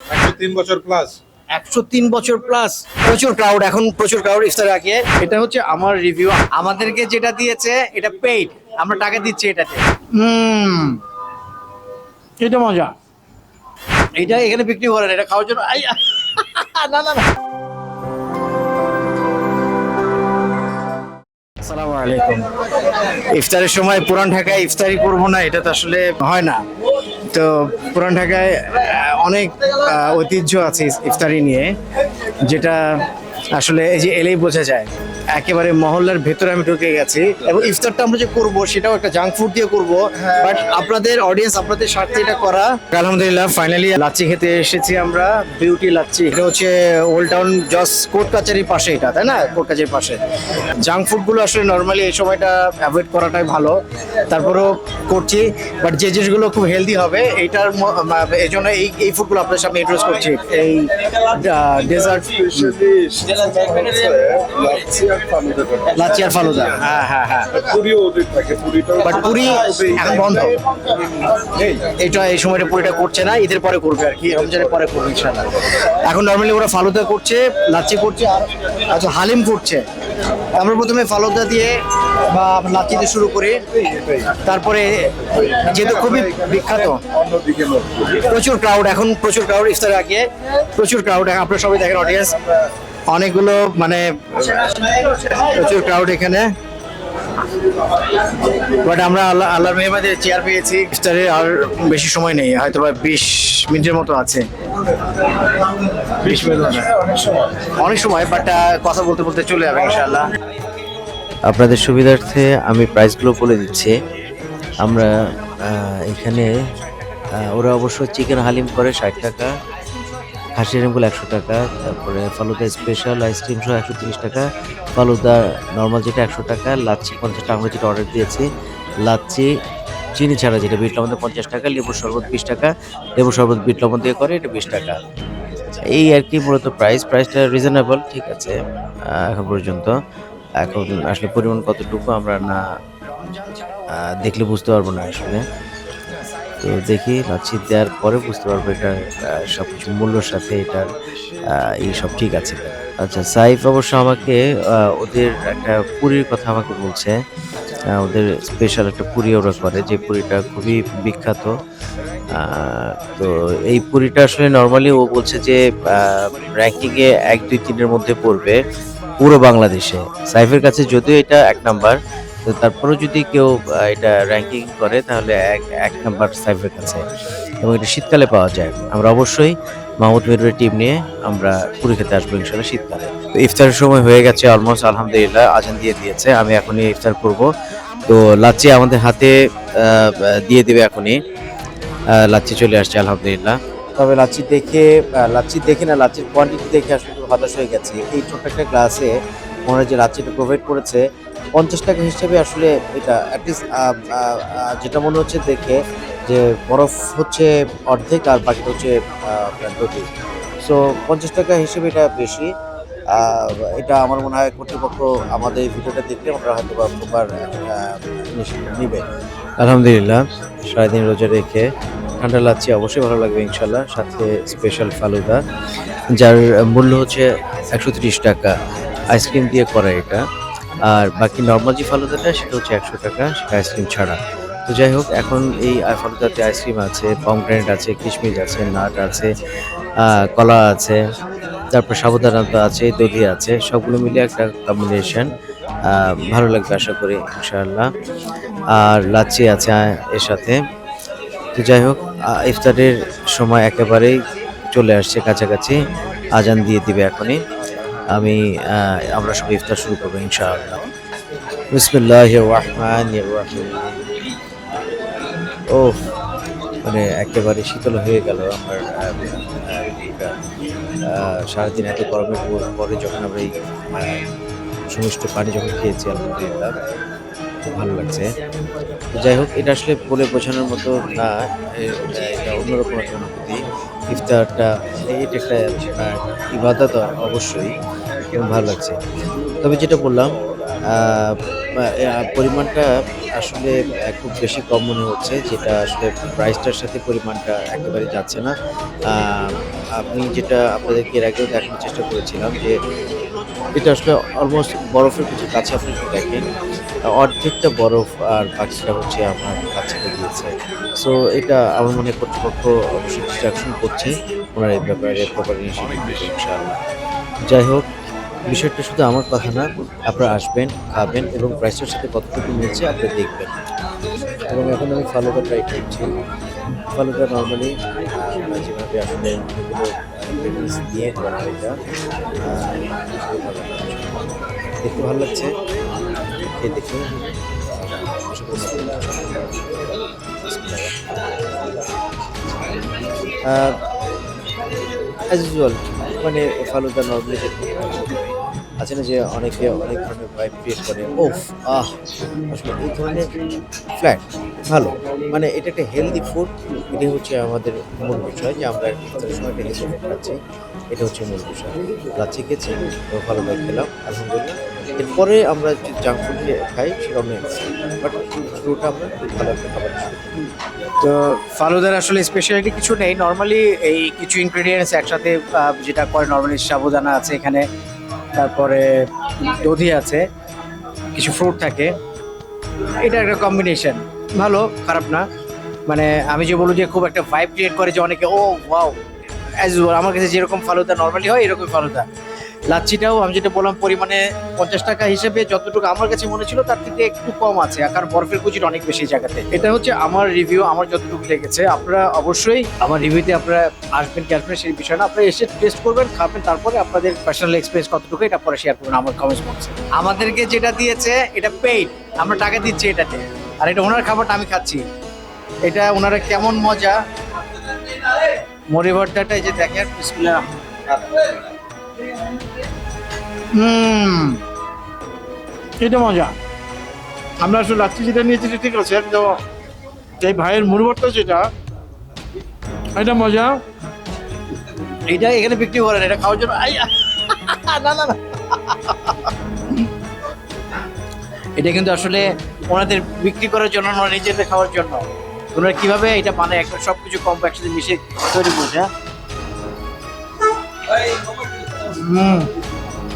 একশো তিন বছর প্লাস একশো তিন বছর প্লাস প্রচুর ক্রাউড এখন প্রচুর ক্রাউড ইফতার আগে এটা হচ্ছে আমার রিভিউ আমাদেরকে যেটা দিয়েছে এটা পেইড আমরা টাকা দিচ্ছি এটাতে। হুম। এটা মজা। এটা এখানে বিক্রি করেন এটা খাওয়ার জন্য। আই, না না না। আসসালামু আলাইকুম। ইফতারের সময় পুরান ঢাকায় ইফতারি করব না এটা তো আসলে হয় না। তো পুরান ঢাকায় অনেক ঐতিহ্য আছে ইফতারি নিয়ে যেটা আসলে এই যে এলেই বোঝা যায় একেবারে মহল্লার ভেতরে আমি ঢুকে গেছি এবং ইফতারটা আমরা যে করব সেটাও একটা জাঙ্ক ফুড দিয়ে করব বাট আপনাদের অডিয়েন্স আপনাদের স্বার্থে এটা করা। আলহামদুলিল্লাহ ফাইনালি লাচ্ছি খেতে এসেছি আমরা বিউটি লাচ্ছি। এটা হচ্ছে ওল্ড টাউন জস কোর্ট কাচারির পাশে এটা তাই না? কোর্ট কাচারির পাশে। জাঙ্ক ফুডগুলো আসলে নর্মালি এই সময়টা অ্যাভয়েড করাটাই ভালো। তারপরেও করছি বাট যে জিনিসগুলো খুব হেলদি হবে এইটার এই জন্য এই এই ফুডগুলো আপনার সামনে ইন্ট্রোস করছি। এই ডেজার্ট লাচ্ছি আর ফালুদা। হ্যাঁ হ্যাঁ হ্যাঁ। বাট পুরি এখন বন্ধ। এটা এই সময়টা পুরিটা করছে না ঈদের পরে করবে আর কি রমজানের পরে করবে ইনশাল্লাহ এখন নর্মালি ওরা ফালুদা করছে লাচ্ছি করছে আর আচ্ছা হালিম করছে। আমরা প্রথমে ফালুদা দিয়ে বা লাচ্ছি দিয়ে শুরু করি। তারপরে যেহেতু খুবই বিখ্যাত প্রচুর ক্রাউড এখন প্রচুর ক্রাউড ইফতার আগে প্রচুর ক্রাউড আপনারা সবাই দেখেন অডিয়েন্স অনেকগুলো মানে প্রচুর ক্রাউড এখানে। বাট আমরা আল্লাহ আল্লাহর মেহমাদের চেয়ার পেয়েছি। ইফতারে আর বেশি সময় নেই হয়তো বা বিশ মিনিটের মতো আছে। বিশ মিনিট অনেক সময় বাট কথা বলতে বলতে চলে যাবে ইনশাআল্লাহ। আপনাদের সুবিধার্থে আমি প্রাইসগুলো বলে দিচ্ছি। আমরা এখানে ওরা অবশ্য চিকেন হালিম করে ষাট টাকা। খাসি হালিমগুলো একশো টাকা, তারপরে ফালুদা স্পেশাল আইসক্রিম সহ একশো তিরিশ টাকা, ফালুদা নর্মাল যেটা একশো টাকা, লাচ্ছি পঞ্চাশ টাকা, আমরা যেটা অর্ডার দিয়েছি, লাচ্ছি চিনি ছাড়া যেটা বিট লবণ পঞ্চাশ টাকা, লেবুর শরবত বিশ টাকা, লেবুর শরবত বিট লবণ দিয়ে করে এটা বিশ টাকা। এই আর কি মূলত প্রাইস প্রাইসটা রিজনেবল ঠিক আছে এখন পর্যন্ত। এখন আসলে পরিমাণ কতটুকু আমরা না দেখলে বুঝতে পারব না আসলে। তো দেখি লাচ্ছি দেওয়ার পরে বুঝতে পারব এটা সব কিছু মূল্যর সাথে এটার এই সব ঠিক আছে আচ্ছা সাইফ অবশ্য আমাকে ওদের একটা পুরীর কথা আমাকে বলছে। ওদের স্পেশাল একটা পুরি ওরা করে, যে পুরিটা খুবই বিখ্যাত। তো এই পুরিটা আসলে নর্মালি ও বলছে যে র্যাঙ্কিংয়ে এক দুই তিনের মধ্যে পড়বে পুরো বাংলাদেশে। সাইফের কাছে যদিও এটা এক নাম্বার তো তারপরেও যদি কেউ এটা র্যাঙ্কিং করে, তাহলে এক এক নাম্বার সাইফের কাছে। এবং এটা শীতকালে পাওয়া যায়। আমরা অবশ্যই মাহমুদ মিরের টিম নিয়ে আমরা পুরী খেতে আসব ইনশাল্লাহ শীতকালে। তো ইফতারের সময় হয়ে গেছে অলমোস্ট আলহামদুলিল্লাহ, আজান দিয়ে দিয়েছে। আমি এখনই ইফতার করব। তো লাচ্ছি আমাদের হাতে দিয়ে দেবে এখনই। লাচ্ছি চলে আসছে, আলহামদুলিল্লাহ। তবে লাচ্ছি দেখে লাচ্ছি দেখে না, লাচ্ছির কোয়ান্টিটি দেখে আসলে হতাশ হয়ে গেছে। এই ছোট্ট একটা গ্লাসে মনে হয় যে লাচ্ছিটা প্রোভাইড করেছে। পঞ্চাশ টাকা হিসেবে আসলে এটা অ্যাটলিস্ট যেটা মনে হচ্ছে দেখে যে বরফ হচ্ছে অর্ধেক আর বাকিটা হচ্ছে আহ, সো পঞ্চাশ টাকা হিসেবে এটা বেশি। এটা আমার মনে হয় কর্তৃপক্ষ আমাদের এই ভিডিওটা দেখলে ওনারা হয়তো বা প্রপার নিবে আলহামদুলিল্লাহ সারাদিন রোজা রেখে ঠান্ডা লাচ্ছি অবশ্যই ভালো লাগবে ইনশাল্লাহ। সাথে স্পেশাল ফালুদা যার মূল্য হচ্ছে একশো টাকা। আইসক্রিম দিয়ে করা এটা। আর বাকি নর্মাল যে ফালুদাটা, সেটা হচ্ছে একশো টাকা আইসক্রিম ছাড়া। তো যাই হোক, এখন এই ফালুদাতে আইসক্রিম আছে পমগ্রেনেট আছে, কিশমিশ আছে, নাট আছে কলা আছে, তারপর সাবুদানা তো আছে দধি আছে, সবগুলো মিলে একটা কম্বিনেশন ভালো লাগবে আশা করি, ইনশাআল্লাহ। আর লাচ্ছি আছে এর সাথে। তো যাই হোক ইফতারের সময় একেবারেই চলে আসছে কাছাকাছি। আজান দিয়ে দিবে এখনই। আমি আমরা সব ইফতার শুরু করব ইনশাআল্লাহ। বিসমিল্লাহ রহমান রহিম। ও মানে একেবারে শীতল হয়ে গেল আমার সারাদিন এত গরমের পরে যখন আমরা এই সমস্ত পানি যখন খেয়েছি, আলহামদুলিল্লাহ, খুব ভালো লাগছে। যাই হোক, এটা আসলে বলে বোঝানোর মতো না এটা অন্যরকম একটা অনুভূতি। ইফতারটা এটা একটা ইবাদত অবশ্যই ভালো লাগছে। তবে যেটা বললাম পরিমাণটা আসলে খুব বেশি কম মনে হচ্ছে, যেটা আসলে প্রাইসটার সাথে পরিমাণটা একেবারে যাচ্ছে না। আপনি যেটা আপনাদেরকে এর আগেও দেখানোর চেষ্টা করেছিলাম যে, এটা আসলে অলমোস্ট বরফের কিছু কাছে আপনি দেখেন। অর্ধেকটা বরফ আর বাকিটা হচ্ছে আমার বাচ্চাকে দিয়েছে সো এটা আমার মনে কর্তৃপক্ষ অবশ্যই ডিস্ট্রাকশন করছে। ওনার এই ব্যাপারে প্রপার যাই হোক, বিষয়টা শুধু আমার কথা না, আপনারা আসবেন, খাবেন এবং প্রাইসের সাথে কতটুকু মিলছে আপনি দেখবেন। এবং এখন আমি ফালুদা ট্রাই করছি। ফালুদা নর্মালি যেভাবে আসলে করা এটা। দেখতে ভালো লাগছে। খেয়ে দেখে। অ্যাজ ইউজুয়াল মানে ফালুদা নর্মালি আছে না যে অনেকে অনেক ধরনের ভাইব ক্রিয়েট করে। ওফ আহ, আসলে এই ধরনের ফ্ল্যাট ভালো। মানে এটা একটা হেলদি ফুড এটাই হচ্ছে আমাদের মূল বিষয় যে আমরা ইফতারের সময় একটা হেলদি ফুড খাচ্ছি। এটা হচ্ছে মূল বিষয়। লাচ্ছি খেয়েছি ভালো খেলাম, আলহামদুলিল্লাহ। এরপরে আমরা যে জাঙ্ক ফুড খাই সেটা অন্য বাট শুরুটা আমরা ভালো একটা খাবার তো ফালুদার আসলে স্পেশালিটি কিছু নেই। নর্মালি এই কিছু ইনগ্রেডিয়েন্টস একসাথে যেটা করে নর্মালি সাবুদানা আছে এখানে, তারপরে দধি আছে, কিছু ফ্রুট থাকে। এটা একটা কম্বিনেশন ভালো, খারাপ না। মানে আমি যে বলব যে খুব একটা ভাইব ক্রিয়েট করে যে অনেকে, ও ওয়াও অ্যাজ আমার কাছে যেরকম ফালুদা নর্মালি হয় এরকম ফালুদা। লাচ্ছিটাও আমি যেটা বললাম পরিমাণে পঞ্চাশ টাকা হিসেবে যতটুকু আমার কাছে মনে ছিল তার থেকে একটু কম আছে। কারণ বরফের কুচির অনেক বেশি জায়গাতে। এটা হচ্ছে আমার রিভিউ আমার যতটুকু লেগেছে আপনারা অবশ্যই আমার রিভিউতে আপনারা আসবেন, কি আসবেন সেই বিষয় না। আপনারা এসে টেস্ট করবেন, খাবেন, তারপরে আপনাদের পার্সোনাল এক্সপিরিয়েন্স কতটুকু এটা পরে শেয়ার করবেন আমার কমেন্টস বক্সে আমাদেরকে যেটা দিয়েছে, এটা পেইড আমরা টাকা দিচ্ছি এটাতে। আর এটা ওনার খাবারটা আমি খাচ্ছি। এটা ওনারা কেমন মজা। মরি ভর্তাটা এই যে দেখেন বিসমিল্লাহ হুম। এটা মজা। আমরা আসলে লাচ্ছি যেটা নিয়েছি ঠিক আছে, কিন্তু এই ভাইয়ের মুড়বর্তা যেটা, এটা মজা। এটা এখানে বিক্রি করেন, এটা খাওয়ার জন্য। না না না। এটা কিন্তু আসলে ওনাদের বিক্রি করার জন্য না নিজেদের খাওয়ার জন্য। ওনারা কীভাবে এটা মানে একটা সব কিছু কম একসাথে মিশে তৈরি করছে হুম।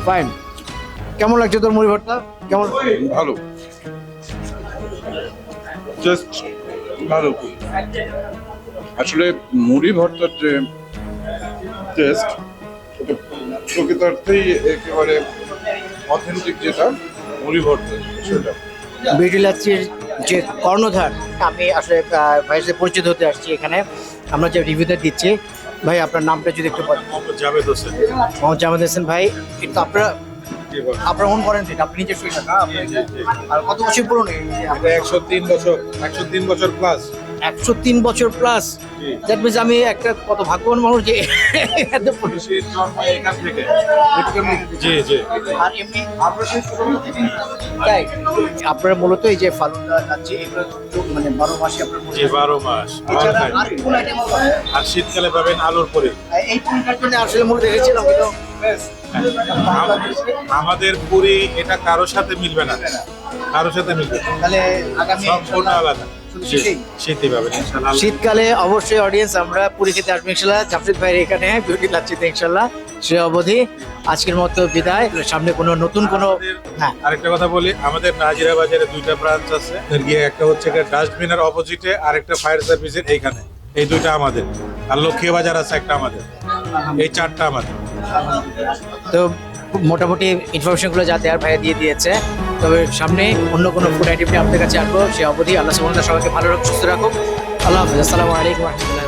ফাইন কেমন লাগছে তোর মুড়ি ভর্তা? কেমন? ভালো। জাস্ট ভালো। আসলে মুড়ি ভর্তার যে টেস্ট প্রকৃতার্থেই একেবারে অথেন্টিক যেটা মুড়ি ভর্তা সেটা বিউটি যে কর্ণধার আমি আসলে সাথে পরিচিত হতে আসছি এখানে। আমরা যে রিভিউটা দিচ্ছি ভাই আপনার নামটা যদি একটু বলেন। মোহাম্মদ জাভেদ হোসেন। মোহাম্মদ জামাদ হোসেন ভাই কিন্তু আপনারা আপনার ওন করেন সেটা আপনি নিজের না আর কত বছর পুরনো একশো তিন বছর একশো তিন বছর প্লাস একশো তিন বছর প্লাস দ্যাট মিনস আমি একটা কত ভাগ্যবান মানুষ যে জি জি। আর এমনি তাই আপনারা মূলত এই যে ফালুদা লাচ্ছি এগুলো মানে বারো মাসে আপনার জি বারো মাস। আর শীতকালে পাবেন আলুর পরে। এই পুরিটার জন্য আসলে মূলত কিন্তু আমাদের পুরি এটা কারোর সাথে মিলবে না। কারোর সাথে মিলবে তাহলে আগামী সম্পূর্ণ আলাদা। শীতেই? শীতই পাবেন ইনশাআল্লাহ শীতকালে অবশ্যই অডিয়েন্স আমরা পুরী খেতে আসব ইনশাল্লাহ। জাফরিদ ভাইয়ের এখানে বিউটি লাচ্ছিতে ইনশাল্লাহ। সে অবধি আজকের মতো বিদায়। সামনে কোনো নতুন কোনো হ্যাঁ আরেকটা কথা বলি আমাদের নাজিরা বাজারে দুইটা ব্রাঞ্চ আছে। গিয়ে একটা হচ্ছে ডাস্টবিনের অপোজিটে আরেকটা ফায়ার সার্ভিসের এইখানে। এই দুইটা আমাদের। আর লক্ষ্মী বাজার আছে একটা আমাদের। এই চারটা আমাদের। তো মোটামুটি ইনফরমেশনগুলো যা দেওয়ার ভাইয়া দিয়ে দিয়েছে। তবে সামনে অন্য কোনো ফুড আইটেম আপনাদের কাছে আসব। সে অবধি আল্লাহ সুবহানাহু সবাইকে ভালো রাখুক, সুস্থ রাখুক। আল্লাহ আসসালামু আলাইকুম রহমতুল্লাহ।